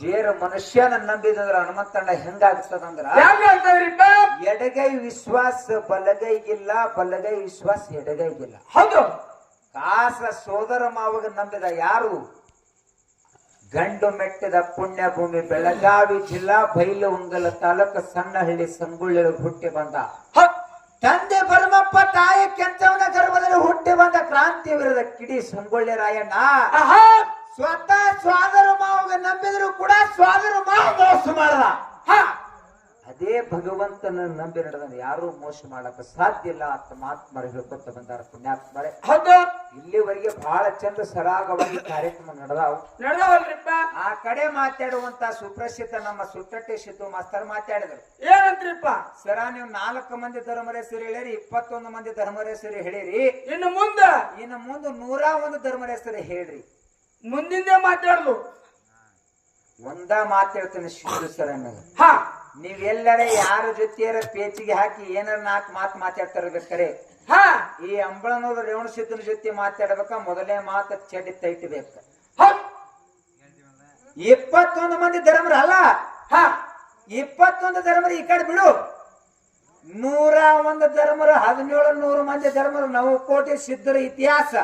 ಜೇರ ಮನುಷ್ಯನ ನಂಬಿದಂದ್ರ ಹನುಮಂತಣ್ಣ ಹೆಂಗಾಗ್ತದಂದ್ರ ಎಡಗೈ ವಿಶ್ವಾಸ ಬಲಗೈಗಿಲ್ಲ ಬಲಗೈ ವಿಶ್ವಾಸ ಎಡಗೈಗಿಲ್ಲ. ಹೌದು. ಕಾಸ ಸೋದರ ಮಾವಗ ನಂಬಿದ ಯಾರು? ಗಂಡು ಮೆಟ್ಟಿದ ಪುಣ್ಯ ಭೂಮಿ ಬೆಳಗಾವಿ ಜಿಲ್ಲಾ ಬೈಲು ಉಂಗಲ ತಾಲೂಕು ಸಣ್ಣಹಳ್ಳಿ ಸಂಗೊಳ್ಳಿ ಹುಟ್ಟಿ ಬಂದ. ತಂದೆ ಪರಮಪ್ಪ ತಾಯಿ ಕೆಂಚವನ ಗರ್ಭದಲ್ಲಿ ಹುಟ್ಟಿ ಬಂದ ಕ್ರಾಂತಿ ವಿರದ ಕಿಡಿ ಸಂಗೊಳ್ಳಿ ರಾಯಣ್ಣ. ಸ್ವತಃ ಸ್ವಾದರ ಮಾವಗ ನಂಬಿದ್ರು ಕೂಡ ಸ್ವಾದರ ಮಾವ ಮೋಸ ಮಾಡದ ಹಾ. ಅದೇ ಭಗವಂತನ ನಂಬಿ ನಡೆದ ಯಾರು ಮೋಸ ಮಾಡಕ ಸಾಧ್ಯ ಇಲ್ಲ ಅಂತ ಮಾತ್ಮರ ಹೇಳ್ಕೊತ ಬಂದಾರ ಪುಣ್ಯಾತ್ಮರೇ. ಹೌದು. ಇಲ್ಲಿವರೆಗೆ ಬಹಳ ಚಂದ ಸರಾಗವಾಗಿ ಕಾರ್ಯಕ್ರಮ ನಡೆದಾವ್. ನಡೆದವಲ್ರಿಪ್ಪ. ಆ ಕಡೆ ಮಾತಾಡುವಂತ ಸುಪ್ರಸಿದ್ಧ ನಮ್ಮ ಸುಟ್ಟಟ್ಟಿ ಸಿದ್ದು ಮಾಸ್ತರ್ ಮಾತಾಡಿದ್ರು. ಏನಂತ್ರಿಪ್ಪ? ಸರ ನೀವು ನಾಲ್ಕು ಮಂದಿ ಧರ್ಮರೇಶ್ವರಿ ಹೇಳಿರಿ ಇಪ್ಪತ್ತೊಂದು ಮಂದಿ ಧರ್ಮರೇಶ್ವರಿ ಹೇಳಿರಿ. ಇನ್ನು ಮುಂದ? ಇನ್ನು ಮುಂದೆ ನೂರ ಒಂದು ಧರ್ಮರೇಶ್ವರಿ ಹೇಳ್ರಿ. ಮುಂದಿಂದೆ ಮಾತಾಡ್ಲು. ಒಂದ ಮಾತಾಡ್ತೇನೆ ಹೇಳ್ತೇನೆ ಸರ ಅನ್ನೋದು. ಹಾ. ನೀವೆಲ್ಲರ ಯಾರ ಜೊತೆಯರ ಪೇಚಿಗೆ ಹಾಕಿ ಏನಾರ ನಾಲ್ಕು ಮಾತು ಮಾತಾಡ್ತಿರ್ಬೇಕಾರೆ ಹಾ. ಈ ಅಂಬಳನೋದ್ರ ರೇವಣ ಸಿದ್ದನ ಜೊತೆ ಮಾತಾಡ್ಬೇಕ ಮೊದಲೇ ಮಾತು ಚಡಿ ತೈಟ್ಬೇಕು. ಇಪ್ಪತ್ತೊಂದು ಮಂದಿ ಧರ್ಮರ ಅಲ್ಲ? ಹಾ. ಇಪ್ಪತ್ತೊಂದು ಧರ್ಮರ ಈ ಕಡೆ ಬಿಡು. ನೂರ ಒಂದು ಧರ್ಮರು ಹದಿನೇಳು ನೂರು ಮಂದಿ ಧರ್ಮರು ನಾವು ಕೋಟಿ ಸಿದ್ಧರ ಇತಿಹಾಸ.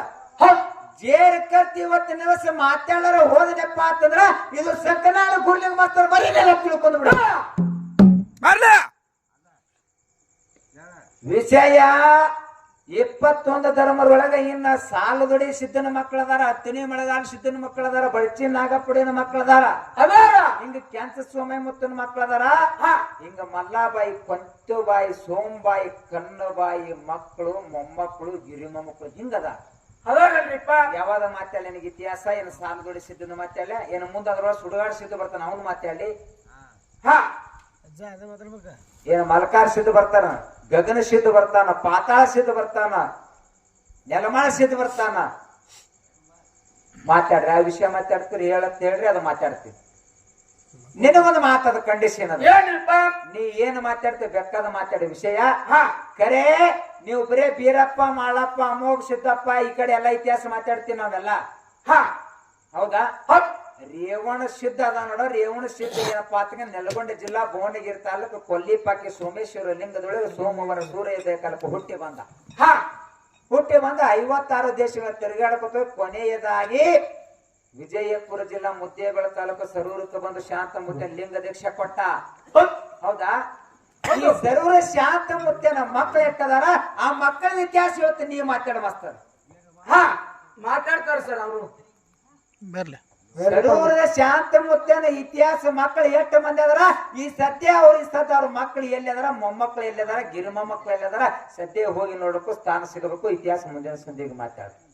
ಹೌದ್ ಜೇರ್ ಕರ್ತಿ ಇವತ್ತಿನ ದಿವಸ ಮಾತಾಡೋರು ಹೋದಪ್ಪ ಅಂತಂದ್ರ ಇದು ಸಕ್ಕನಾಳ ಗುರ್ಲಿಂಗ ಮಾತ್ರ ಬರೀನೆಲ್ಲ ತಿಳ್ಕೊಂಡು ಬಿಡ. ವಿಷಯ ಇಪ್ಪತ್ತೊಂದು ಧರ್ಮದೊಳಗ ಇನ್ನ ಸಾಲದೊಡಿ ಸಿದ್ಧನ ಮಕ್ಕಳದಾರ ಹತ್ತನೇ ಮಳೆಗಾಲ ಸಿದ್ಧನ ಮಕ್ಕಳದಾರ ಬಳ್ಚಿ ನಾಗಪುಡಿನ ಮಕ್ಕಳದಾರ. ಅದಾರ ಹಿಂಗ ಕ್ಯಾಂತ ಸ್ವಾಮಿ ಮುತ್ತನ ಮಕ್ಕಳದಾರ. ಹಿಂಗ ಮಲ್ಲಾಬಾಯಿ ಪಂಚುಬಾಯಿ ಸೋಂಬಾಯಿ ಕಣ್ಣಬಾಯಿ ಮಕ್ಕಳು ಮೊಮ್ಮಕ್ಕಳು ಗಿರಿಮೊಮ್ಮಕ್ಕಳು ಹಿಂಗದ. ಅದಾರಲ್ರಿಪ್ಪ ಯಾವಾಗ ಮಾತಾಡಲಿ ನಿನಗೆ ಇತಿಹಾಸ ಏನು ಸಾಲದೊಡಿ ಸಿದ್ದನ ಮಾತಾಡಲಿ ಏನು ಮುಂದೆ ಅದ್ರೊಳಗೆ ಸುಡುಗಾಡ ಸಿದ್ದು ಬರ್ತಾನ ಅವನು ಮಾತಾಡಲಿ ಹಾ. ಏನು ಮಲಕಾರ ಸಿದ್ದು ಬರ್ತಾನ ಗಗನ ಸಿದ್ದು ಬರ್ತಾನ ಪಾತಾಳ ಸಿದ್ದು ಬರ್ತಾನ ನೆಲಮಾಳ ಸಿದ್ದು ಬರ್ತಾನ? ಮಾತಾಡ್ರಿ ಆ ವಿಷಯ ಮಾತಾಡ್ತೀರಿ ಹೇಳತ್ ಹೇಳ್ರಿ ಅದು ಮಾತಾಡ್ತೀವಿ ನಿನಗೊಂದು ಮಾತದ ಕಂಡೀಷನ್ ಅದ ನೀ ಏನು ಮಾತಾಡ್ತೀವಿ ಬೇಕಾದ ಮಾತಾಡೋ ವಿಷಯ? ಹಾ. ಕರೆ ನೀವು ಬರೇ ಬೀರಪ್ಪ ಮಾಳಪ್ಪ ಅಮೋಘ ಸಿದ್ದಪ್ಪ ಈ ಕಡೆ ಎಲ್ಲ ಇತಿಹಾಸ ಮಾತಾಡ್ತೀವಿ ನಾವೆಲ್ಲ. ಹಾ. ಹೌದಾ? ರೇವಣ ಸಿದ್ಧ ಅದ ನೋಡ ರೇವಣ ಸಿದ್ಧ ಏನಪ್ಪ ಅಂತಂದ್ರೆ ನೆಲಗೊಂಡ ಜಿಲ್ಲಾ ಭುವನಗಿರಿ ತಾಲೂಕು ಕೊಲ್ಲಿಪಾಕಿ ಸೋಮೇಶ್ವರ ಲಿಂಗದೊಳಗೆ ಸೋಮವಾರ ಸೂರ್ಯೋದಯ ಕಾಲಕ್ಕೆ ಹುಟ್ಟಿ ಬಂದ. ಹಾ. ಹುಟ್ಟಿ ಬಂದ ಐವತ್ತಾರು ದೇಶಗಳ ತಿರುಗಾಡಬೇಕು ಕೊನೆಯದಾಗಿ ವಿಜಯಪುರ ಜಿಲ್ಲಾ ಮುದ್ದೇಬಳ ತಾಲೂಕು ಸರೂರಕ್ಕೆ ಬಂದು ಶಾಂತ ಮುದ್ದೆ ಲಿಂಗ ದೀಕ್ಷೆ ಕೊಟ್ಟ. ಹೌದಾ? ಈ ಸರೂರ ಶಾಂತ ಮುತ್ತನ ಮಕ್ಕಳು ಎಟ್ಟದಾರ ಆ ಮಕ್ಕಳ ಇತಿಹಾಸ ಇವತ್ತು ನೀವು ಮಾತಾಡ ಮಾಸ್ತರ್ ಹಾ ಮಾತಾಡ್ತಾರ ಸರ್ ಅವರು. ಸರೂರದ ಶಾಂತ ಮುತ್ತನ ಇತಿಹಾಸ ಮಕ್ಕಳು ಎಷ್ಟು ಮಂದಿ ಅದರ? ಈ ಸದ್ಯ ಅವ್ರ ಸದ್ಯ ಅವ್ರ ಮಕ್ಕಳು ಎಲ್ಲಿ ಅದರ? ಮೊಮ್ಮಕ್ಕಳು ಎಲ್ಲಿ ಅದರ? ಗಿರಿ ಮೊಮ್ಮಕ್ಕಳು ಎಲ್ಲಿ ಅದರ? ಸದ್ಯ ಹೋಗಿ ನೋಡಬೇಕು ಸ್ಥಾನ ಸಿಗಬೇಕು ಇತಿಹಾಸ ಮುಂದಿನ ಸಂದಿಗೆ ಮಾತಾಡ. ಹಾ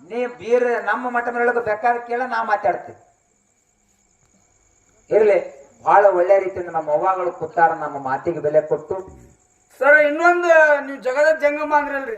ನೀ ಬೀರ್ ನಮ್ಮ ಮಠ ಮನೆಯೊಳಗೆ ಬೇಕಾದ್ರೆ ಕೇಳ, ನಾ ಮಾತಾಡ್ತೀವಿ ಇರ್ಲಿ ಬಹಳ ಒಳ್ಳೆ ರೀತಿಯಿಂದ ನಮ್ಮ ಅವ್ವಾಗಳು ಕೂತಾರ, ನಮ್ಮ ಮಾತಿಗೆ ಬೆಲೆ ಕೊಟ್ಟು. ಸರ್, ಇನ್ನೊಂದು, ನೀವು ಜಗದ ಜಂಗಮ ಅಂದ್ರಲ್ರಿ.